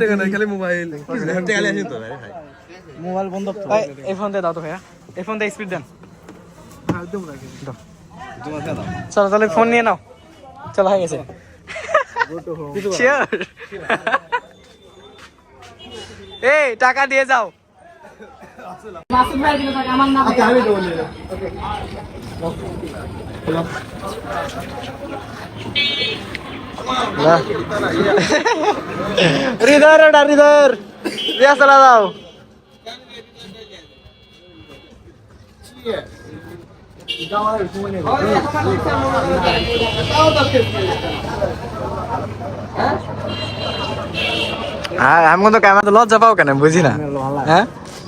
টাকা নাই খালি মোবাইল মোবাইল বন্ধ এই, এই ফোন দাও তো ভাইয়া। এই ফোন দিয়ে স্পিড দেন চলো তাহলে ফোন নিয়ে নাও। চলো হয়ে গেছে। এই টাকা দিয়ে যাও। মাসুদ ভাই দিলে থাকে আমার নাম আমি দেবো নিয়ে হৃদয় রেডা হৃদয় রিয়া চলা দাও। হ্যাঁ আমি কিন্তু ক্যামেরা লজ্জা পাও কেন? বুঝি না। হ্যাঁ?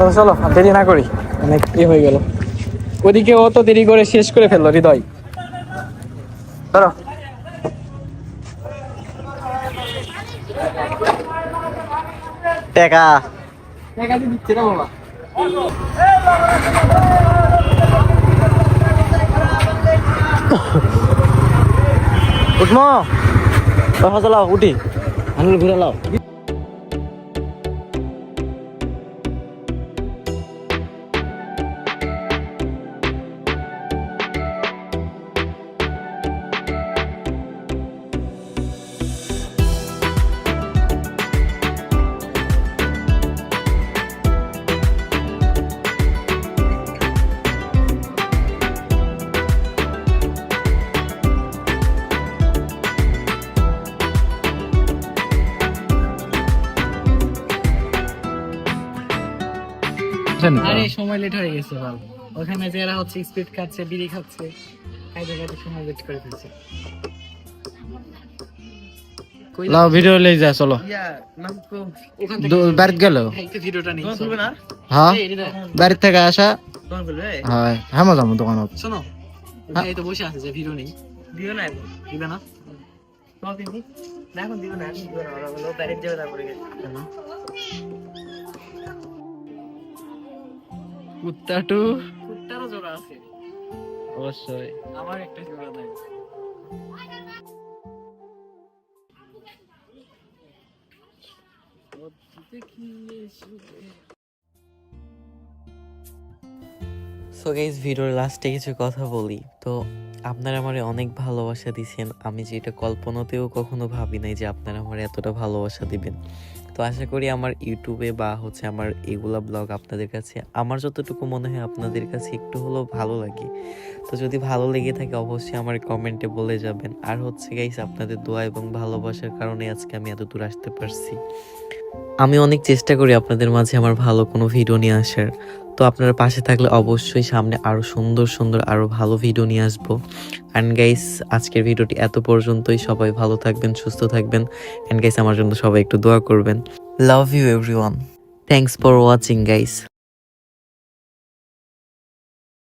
চলো চলো দেরি না করি। অনেক ইয়ে হয়ে গেল? ওদিকে ও তো দেরি করে শেষ করে ফেলল হৃদয়। ধরো। টাকা। টাকা দিচ্ছে না বাবা? উঠমো। কথা চালাও উঠি। আনুল ঘুরে লাও। আরে সময় লেট হয়ে গেছে বাল ওখানে যারা হচ্ছে স্পিড খাচ্ছে বিড়ি খাচ্ছে খাইতে খাইতে সময় লেট করে ফেলছে। লাও ভিডিও লই যা চলো। বাড়িতে গেল? নিই হ্যাঁ বাড়ির থেকে আসা। দোকান খুলবে? হ্যাঁ যাব দোকানত শোনো হ্যাঁ। এই তো বসে আছে যে ভিডিও নেই। দিও না এখন দিবে না? দিন না এখন দিও না এখন দিও না ওরা বলল ডাইরেক্ট যাবে তারপরে গেছে। কুত্তাটু কুত্তারও জোড়া আছে। অবশ্যই। আমার একটা জোড়া নাই। সো গাইজ ভিডিওর লাস্টে কিছু কথা বলি। তো আপনারা আমারে অনেক ভালোবাসা দিছেন। আমি যেটা কল্পনাতেও কখনো ভাবি নাই যে আপনারা আমার এতটা ভালোবাসা দিবেন। তো আশা করি আমার ইউটিউবে বা হচ্ছে আমার এগুলা ব্লগ আপনাদের কাছে, আমার যতটুকু মনে হয় আপনাদের কাছে একটু হলেও ভালো লাগে। তো যদি ভালো লেগে থাকে অবশ্যই আমার কমেন্টে বলে যাবেন। আর হচ্ছে গাইস আপনাদের দোয়া এবং ভালোবাসার কারণে আজকে আমি এত দূর আসতে পারছি। আমি অনেক চেষ্টা করি আপনাদের মাঝে আমার ভালো কোনো ভিডিও নিয়ে আসার। তো আপনারা পাশে থাকলে অবশ্যই সামনে আরও সুন্দর সুন্দর, আরও ভালো ভিডিও নিয়ে আসব। অ্যান্ড গাইস আজকের ভিডিওটি এত পর্যন্তই। সবাই ভালো থাকবেন, সুস্থ থাকবেন। অ্যান্ড গাইস আমার জন্য সবাই একটু দোয়া করবেন। Love you everyone thanks for watching guys